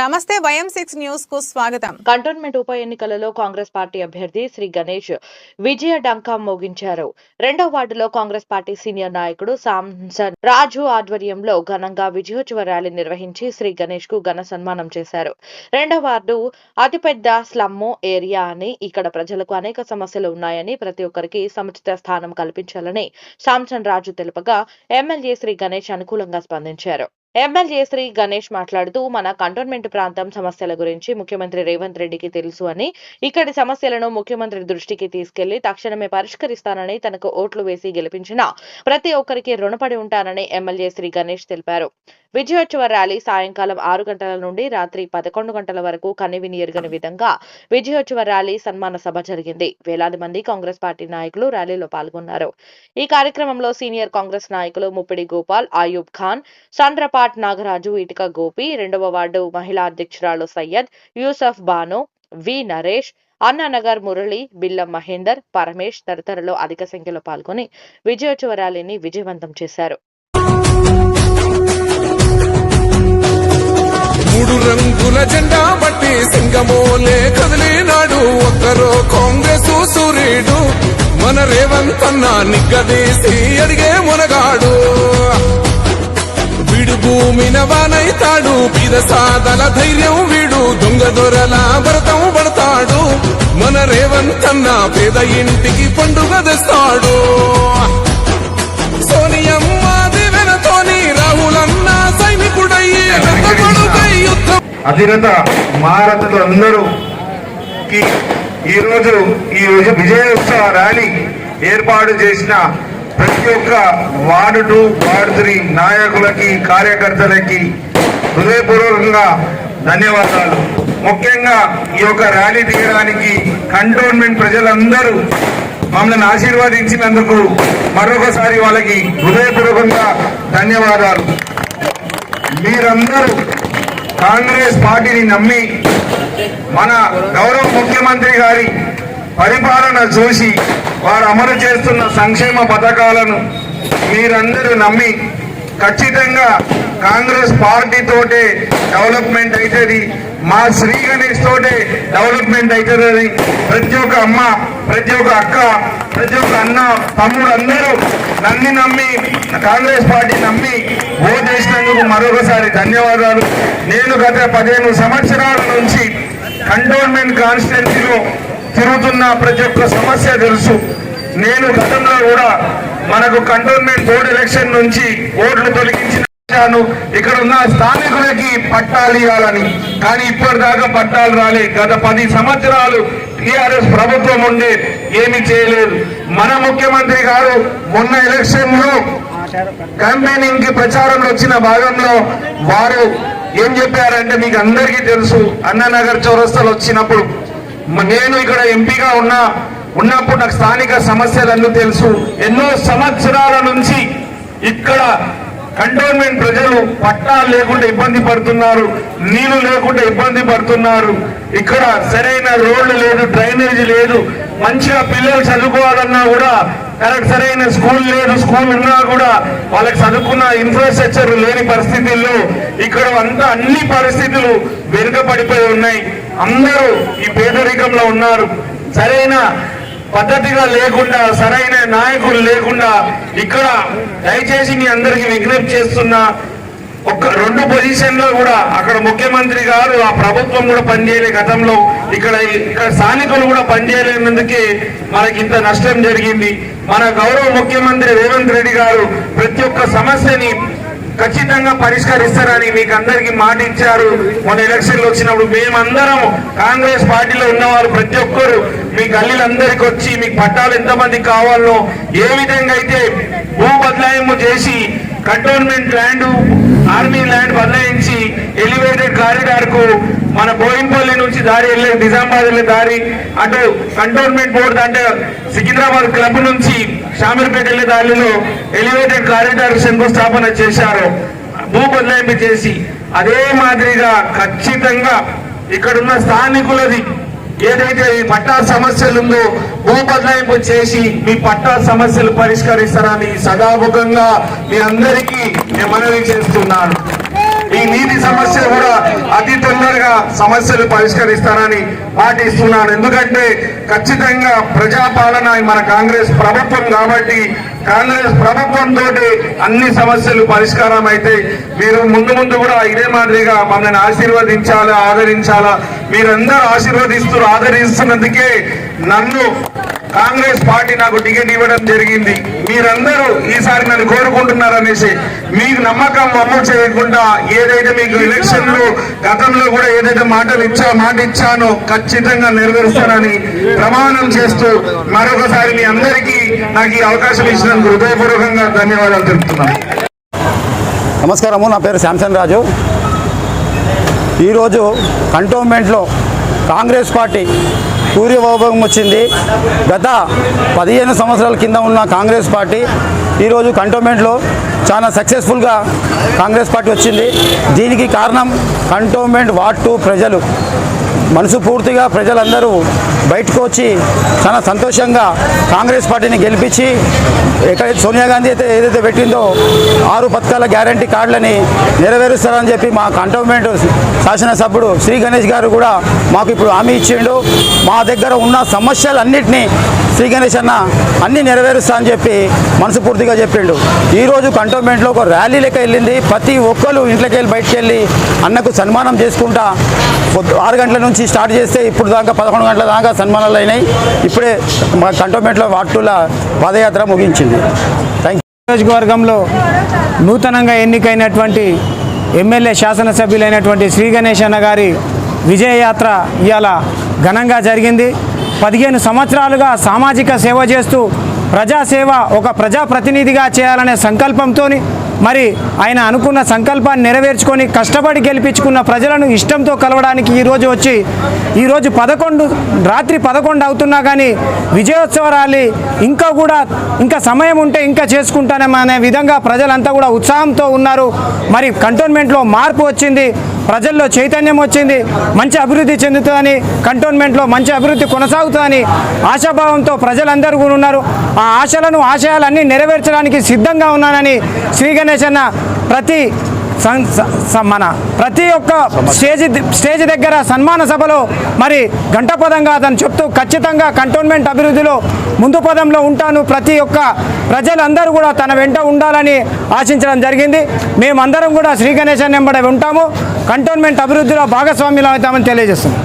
నమస్తే వయం సిక్స్ న్యూస్కు స్వాగతం. కంటోన్మెంట్ ఉప ఎన్నికలలో కాంగ్రెస్ పార్టీ అభ్యర్థి శ్రీ గణేష్ విజయ డంకా మోగించారు. రెండో వార్డులో కాంగ్రెస్ పార్టీ సీనియర్ నాయకుడు సాంసన్ రాజు ఆధ్వర్యంలో ఘనంగా విజయోత్సవ ర్యాలీ నిర్వహించి శ్రీ గణేష్కు ఘన సన్మానం చేశారు. రెండో వార్డు అతిపెద్ద స్లమ్ము ఏరియా అని ఇక్కడ ప్రజలకు అనేక సమస్యలు ఉన్నాయని ప్రతి ఒక్కరికి సముచిత స్థానం కల్పించాలని సాంసన్ రాజు తెలుపగా ఎమ్మెల్యే శ్రీ గణేష్ అనుకూలంగా స్పందించారు. ఎమ్మెల్యే శ్రీ గణేష్ మాట్లాడుతూ మన కంటోన్మెంట్ ప్రాంతం సమస్యల గురించి ముఖ్యమంత్రి రేవంత్ రెడ్డికి తెలుసు అని ఇక్కడి సమస్యలను ముఖ్యమంత్రి దృష్టికి తీసుకెళ్ళి తక్షణమే పరిష్కరిస్తానని తనకు ఓట్లు వేసి గెలిపించిన ప్రతి ఒక్కరికి రుణపడి ఉంటానని ఎమ్మెల్యే శ్రీ గణేష్ తెలిపారు. విజయోత్సవ ర్యాలీ సాయంకాలం ఆరు గంటల నుండి రాత్రి పదకొండు గంటల వరకు కనివిని ఎరుగని విధంగా విజయోత్సవ ర్యాలీ సన్మాన సభ జరిగింది. వేలాది మంది కాంగ్రెస్ పార్టీ నాయకులు ర్యాలీలో పాల్గొన్నారు. ఈ కార్యక్రమంలో సీనియర్ కాంగ్రెస్ నాయకులు ముప్పిడి గోపాల్ ఆయూబ్ ఖాన్ పాట్ నాగరాజు ఇటుక గోపి రెండవ వార్డు మహిళా అధ్యక్షురాలు సయ్యద్ యూసఫ్ బాను వి నరేష్ అన్నానగర్ మురళి బిల్లం మహేందర్ పరమేష్ తదితరులు అధిక సంఖ్యలో పాల్గొని విజయోత్సవ ర్యాలీని విజయవంతం చేశారు. మూడు రంగుల జెండా బట్టి సింగమోలే కదిలినాడు ఒక్కరో కాంగ్రెస్ సూర్యుడు మన రేవంత్ అన్న నిగ్గదీసి అడిగే మునగాడు. వీడు భూమిన వానైతాడు. పిద సాదల ధైర్యం వీడు. దొంగ దొరల భరతం పడతాడు. మన రేవంతన్న పేద ఇంటికి పండుగ తెస్తాడు. సోనియమ్మ దివెనతోని రాహులన్న సైనికుడయ్యి యుద్ధం. అధిరత మహారథులు అందరూ కి ఈరోజు ఈ రోజు విజయోత్సవ ర్యాలీ ఏర్పాటు చేసిన ప్రతి ఒక్క వార్డు టూ వార్డు త్రీ నాయకులకి కార్యకర్తలకి హృదయపూర్వకంగా ధన్యవాదాలు. ముఖ్యంగా ఈ యొక్క ర్యాలీ తీయడానికి కంటోన్మెంట్ ప్రజలందరూ మమ్మల్ని ఆశీర్వదించినందుకు మరొకసారి వాళ్ళకి హృదయపూర్వకంగా ధన్యవాదాలు. మీరందరూ కాంగ్రెస్ పార్టీని నమ్మి మన గౌరవ ముఖ్యమంత్రి గారి పరిపాలన చూసి వారు అమలు చేస్తున్న సంక్షేమ పథకాలను మీరందరూ నమ్మి ఖచ్చితంగా కాంగ్రెస్ పార్టీతోటే డెవలప్మెంట్ అవుతుంది మా శ్రీ గణేష్ తోటే డెవలప్మెంట్ అవుతుందని ప్రతి ఒక్క అమ్మ ప్రతి ఒక్క అక్క ప్రతి ఒక్క అన్న తమ్ముడు అందరూ నన్ను నమ్మి కాంగ్రెస్ పార్టీ నమ్మి ఓటేసినందుకు మరొకసారి ధన్యవాదాలు. నేను గత పదిహేను సంవత్సరాల నుంచి కంటోన్మెంట్ కాన్స్టిట్యున్సీలో తిరుగుతున్న ప్రతి ఒక్క సమస్య తెలుసు. నేను గతంలో కూడా మనకు కంటోన్మెంట్ బోర్డు ఎలక్షన్ నుంచి ఓట్లు తొలగించిన ఇక్కడ ఉన్న స్థానికులకి పట్టాలు ఇవ్వాలని. కానీ ఇప్పటిదాకా పట్టాలు రాలే. గత పది సంవత్సరాలు టిఆర్ఎస్ ప్రభుత్వం ఉండే ఏమి చేయలేదు. మన ముఖ్యమంత్రి గారు మొన్న ఎలక్షన్లో క్యాంపెయినింగ్కి ప్రచారంలో వచ్చిన భాగంలో వారు ఏం చెప్పారంటే మీకు అందరికీ తెలుసు అన్నానగర్ చౌరస్తలు వచ్చినప్పుడు నేను ఇక్కడ ఎంపీగా ఉన్నా ఉన్నప్పుడు నాకు స్థానిక సమస్యలన్నీ తెలుసు. ఎన్నో సంవత్సరాల నుంచి ఇక్కడ కంటోన్మెంట్ ప్రజలు పట్టాలు లేకుండా ఇబ్బంది పడుతున్నారు నీళ్ళు లేకుండా ఇబ్బంది పడుతున్నారు. ఇక్కడ సరైన రోడ్లు లేదు డ్రైనేజీ లేదు. మంచిగా పిల్లలు చదువుకోవాలన్నా కూడా కరెక్ట్ సరైన స్కూల్ లేదు స్కూల్ ఉన్నా కూడా వాళ్ళకి చదువుకున్న ఇన్ఫ్రాస్ట్రక్చర్ లేని పరిస్థితుల్లో ఇక్కడ అంతా అన్ని పరిస్థితులు వెనుకబడిపోయి ఉన్నాయి. అందరూ ఈ పేదరికంలో ఉన్నారు. సరైన పద్ధతిగా లేకుండా సరైన నాయకులు లేకుండా ఇక్కడ దయచేసి మీ అందరికి విజ్ఞప్తి చేస్తున్నా ఒక రెండు పొజిషన్లో కూడా అక్కడ ముఖ్యమంత్రి గారు ఆ ప్రభుత్వం కూడా పనిచేయలే గతంలో. ఇక్కడ ఇక్కడ స్థానికులు కూడా పనిచేయలేనందుకే మనకి ఇంత నష్టం జరిగింది. మన గౌరవ ముఖ్యమంత్రి రేవంత్ రెడ్డి గారు ప్రతి ఒక్క సమస్యని ఖచ్చితంగా పరిష్కరిస్తారని మీకు అందరికీ మాట ఇచ్చారు మన ఎలక్షన్లు వచ్చినప్పుడు మేమందరం కాంగ్రెస్ పార్టీలో ఉన్నవారు ప్రతి ఒక్కరు మీ గల్లీలందరికి వచ్చి మీకు పట్టాలు ఎంతమంది కావాలో ఏ విధంగా అయితే భూ బదలాయింపు చేసి కంటోన్మెంట్ ల్యాండ్ ఆర్మీ ల్యాండ్ బదలాయించి ఎలివేటెడ్ కారిడార్కు మన బోయిన్పల్లి నుంచి దారి వెళ్ళే నిజామాబాద్ వెళ్ళే దారి అటు కంటోన్మెంట్ బోర్డు అంటే సికింద్రాబాద్ క్లబ్ నుంచి షామీర్పేట వెళ్ళే దారిలో ఎలివేటెడ్ కారిడార్ శంకుస్థాపన చేశారు. భూ బదలాయింపు చేసి అదే మాదిరిగా ఖచ్చితంగా ఇక్కడున్న స్థానికులది ఏదైతే ఈ పట్టా సమస్యలు ఉందో భూ బదలాయింపు చేసి మీ పట్టా సమస్యలు పరిష్కరిస్తారని సదాముఖంగా మీ అందరికీ నేను మనవి చేస్తున్నాను. ఈ నీటి సమస్య కూడా అతి తొందరగా సమస్యలు పరిష్కరిస్తారని పాటిస్తున్నాను. ఎందుకంటే ఖచ్చితంగా ప్రజాపాలన మన కాంగ్రెస్ ప్రభుత్వం కాబట్టి కాంగ్రెస్ ప్రభుత్వంతో అన్ని సమస్యలు పరిష్కారం అయితే మీరు ముందు ముందు కూడా ఇదే మాదిరిగా మమ్మల్ని ఆశీర్వదించాలా ఆదరించాలా? మీరందరూ ఆశీర్వదిస్తూ ఆదరిస్తున్నందుకే నన్ను కాంగ్రెస్ పార్టీ నాకు టికెట్ ఇవ్వడం జరిగింది. మీరందరూ ఈసారి నన్ను కోరుకుంటున్నారనేసి మీకు నమ్మకం అమలు చేయకుండా ఏదైతే మీకు ఎలక్షన్లు గతంలో కూడా ఏదైతే మాటలు ఇచ్చా మాట ఇచ్చానో ఖచ్చితంగా నెరవేరుస్తానని ప్రమాణం చేస్తూ మరొకసారి మీ అందరికీ నాకు ఈ అవకాశం ఇచ్చినందుకు హృదయపూర్వకంగా ధన్యవాదాలు తెలుపుతున్నాను. నమస్కారము నా పేరు శాంసన్ రాజు. ఈరోజు కంటోన్మెంట్లో కాంగ్రెస్ పార్టీ సూర్యవైభవం వచ్చింది. గత పదిహేను సంవత్సరాల కింద ఉన్న కాంగ్రెస్ పార్టీ ఈరోజు కంటోన్మెంట్లో చాలా సక్సెస్ఫుల్గా కాంగ్రెస్ పార్టీ వచ్చింది. దీనికి కారణం కంటోన్మెంట్ వార్డ్ టూ ప్రజలు. మనసు పూర్తిగా ప్రజలందరూ బయటకు వచ్చి చాలా సంతోషంగా కాంగ్రెస్ పార్టీని గెలిపించి ఎక్కడైతే సోనియా గాంధీ అయితే ఏదైతే పెట్టిందో ఆరు పథకాల గ్యారంటీ కార్డులని నెరవేరుస్తారని చెప్పి మా కంటోన్మెంట్ శాసనసభ్యుడు శ్రీ గణేష్ గారు కూడా మాకు ఇప్పుడు హామీ ఇచ్చిండు. మా దగ్గర ఉన్న సమస్యలన్నింటినీ శ్రీ గణేష్ అన్న అన్నీ నెరవేరుస్తా అని చెప్పి మనసు పూర్తిగా చెప్పిండు ఈరోజు కంటోన్మెంట్లో ఒక ర్యాలీ లెక్క వెళ్ళింది. ప్రతి ఒక్కరు ఇంట్లోకి వెళ్ళి బయటికి వెళ్ళి అన్నకు సన్మానం చేసుకుంటా ఆరు గంటల నుంచి స్టార్ట్ చేస్తే ఇప్పుడు దాకా పదకొండు గంటల దాకా సన్మానాలు అయినాయి. ఇప్పుడే మా కంటోన్మెంట్లో వాటుల పాదయాత్ర ముగించింది. థ్యాంక్ నియోజకవర్గంలో నూతనంగా ఎన్నికైనటువంటి ఎమ్మెల్యే శాసనసభ్యులైనటువంటి శ్రీ గణేష్ అన్న గారి విజయయాత్ర ఇవాళ ఘనంగా జరిగింది. పదిహేను సంవత్సరాలుగా సామాజిక సేవ చేస్తూ ప్రజాసేవ ఒక ప్రజాప్రతినిధిగా చేయాలనే సంకల్పంతో మరి ఆయన అనుకున్న సంకల్పాన్ని నెరవేర్చుకొని కష్టపడి గెలిపించుకున్న ప్రజలను ఇష్టంతో కలవడానికి ఈరోజు వచ్చి ఈరోజు పదకొండు రాత్రి పదకొండు అవుతున్నా కానీ విజయోత్సవ ర్యాలీ ఇంకా కూడా ఇంకా సమయం ఉంటే ఇంకా చేసుకుంటానేమనే విధంగా ప్రజలంతా కూడా ఉత్సాహంతో ఉన్నారు. మరి కంటోన్మెంట్లో మార్పు వచ్చింది. ప్రజల్లో చైతన్యం వచ్చింది మంచి అభివృద్ధి చెందుతుందని కంటోన్మెంట్లో మంచి అభివృద్ధి కొనసాగుతుందని ఆశాభావంతో ప్రజలందరూ కూడా ఉన్నారు. ఆ ఆశలను ఆశయాలన్నీ నెరవేర్చడానికి సిద్ధంగా ఉన్నానని శ్రీ గణేష్ అన్న ప్రతి స- మన ప్రతి ఒక్క స్టేజ్ స్టేజ్ దగ్గర సన్మాన సభలో మరి గంటపదంగా అతను చెప్తూ ఖచ్చితంగా కంటోన్మెంట్ అభివృద్ధిలో ముందు పదంలో ఉంటాను. ప్రతి ఒక్క ప్రజలందరూ కూడా తన వెంట ఉండాలని ఆశించడం జరిగింది. మేమందరం కూడా శ్రీ గణేశన్ వెంబడి ఉంటాము. కంటోన్మెంట్ అభివృద్ధిలో భాగస్వామ్యులు అవుతామని తెలియజేస్తున్నాం.